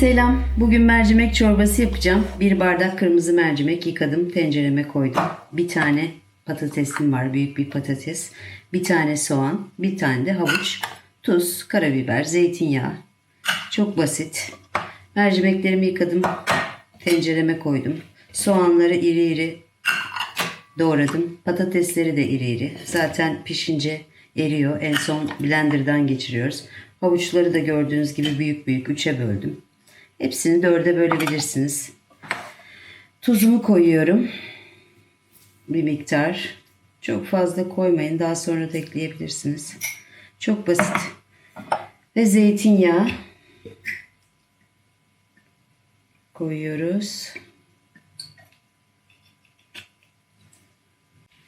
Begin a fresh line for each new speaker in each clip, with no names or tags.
Selam. Bugün mercimek çorbası yapacağım. Bir bardak kırmızı mercimek yıkadım, tencereme koydum. Bir tane patatesim var, büyük bir patates. Bir tane soğan, bir tane de havuç, tuz, karabiber, zeytinyağı. Çok basit. Mercimeklerimi yıkadım, tencereme koydum. Soğanları iri iri doğradım. Patatesleri de iri iri. Zaten pişince eriyor. En son blenderdan geçiriyoruz. Havuçları da gördüğünüz gibi büyük büyük üçe böldüm. Hepsini dörde bölebilirsiniz. Tuzumu koyuyorum. Bir miktar. Çok fazla koymayın. Daha sonra da ekleyebilirsiniz. Çok basit. Ve zeytinyağı koyuyoruz.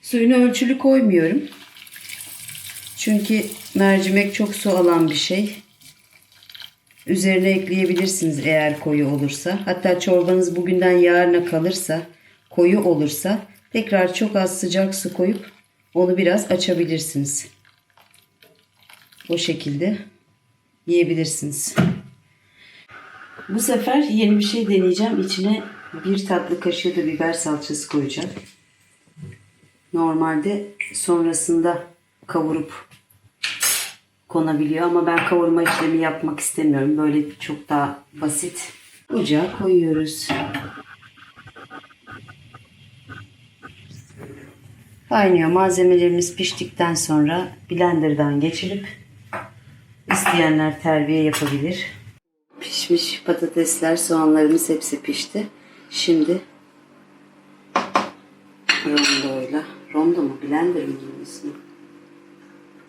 Suyunu ölçülü koymuyorum. Çünkü mercimek çok su alan bir şey. Üzerine ekleyebilirsiniz eğer koyu olursa. Hatta çorbanız bugünden yarına kalırsa, koyu olursa tekrar çok az sıcak su koyup onu biraz açabilirsiniz. O şekilde yiyebilirsiniz. Bu sefer yeni bir şey deneyeceğim. İçine bir tatlı kaşığı da biber salçası koyacağım. Normalde sonrasında kavurup konabiliyor ama ben kavurma işlemi yapmak istemiyorum. Böyle çok daha basit. Ocağa koyuyoruz. Kaynıyor. Malzemelerimiz piştikten sonra blenderdan geçirip isteyenler terbiye yapabilir. Pişmiş patatesler, soğanlarımız hepsi pişti. Şimdi rondoyla. Rondo mu? Blender mi ismi?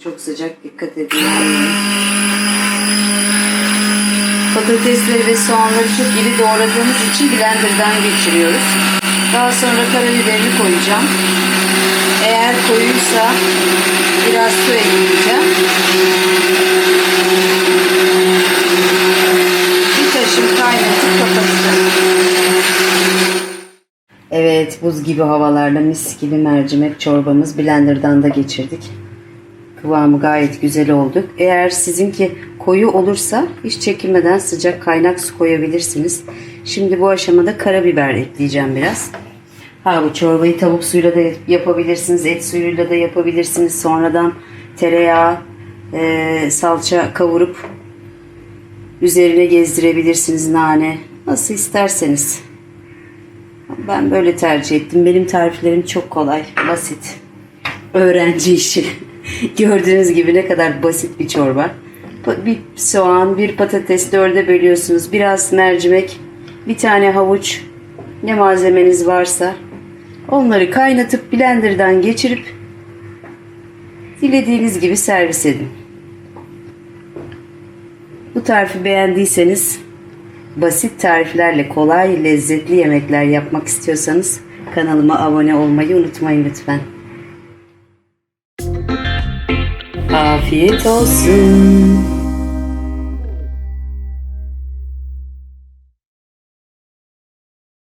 Çok sıcak dikkat edin. Patatesleri ve soğanları çok iri doğradığımız için blenderdan geçiriyoruz. Daha sonra karabiberini koyacağım. Eğer koyuysa biraz su ekleyeceğim. Bir taşım kaynatıp kapatacağım. Evet buz gibi havalarla mis gibi mercimek çorbamız blenderdan da geçirdik. Kıvamı gayet güzel oldu. Eğer sizinki koyu olursa hiç çekinmeden sıcak kaynak su koyabilirsiniz. Şimdi bu aşamada karabiber ekleyeceğim biraz. Ha bu çorbayı tavuk suyuyla da yapabilirsiniz, et suyuyla da yapabilirsiniz. Sonradan tereyağı, e, salça kavurup üzerine gezdirebilirsiniz nane. Nasıl isterseniz. Ben böyle tercih ettim. Benim tariflerim çok kolay, basit. Öğrenci işi. Gördüğünüz gibi ne kadar basit bir çorba. Bir soğan, bir patates dörde bölüyorsunuz. Biraz mercimek, bir tane havuç, ne malzemeniz varsa onları kaynatıp blenderdan geçirip dilediğiniz gibi servis edin. Bu tarifi beğendiyseniz basit tariflerle kolay, lezzetli yemekler yapmak istiyorsanız kanalıma abone olmayı unutmayın lütfen. Afiyet olsun.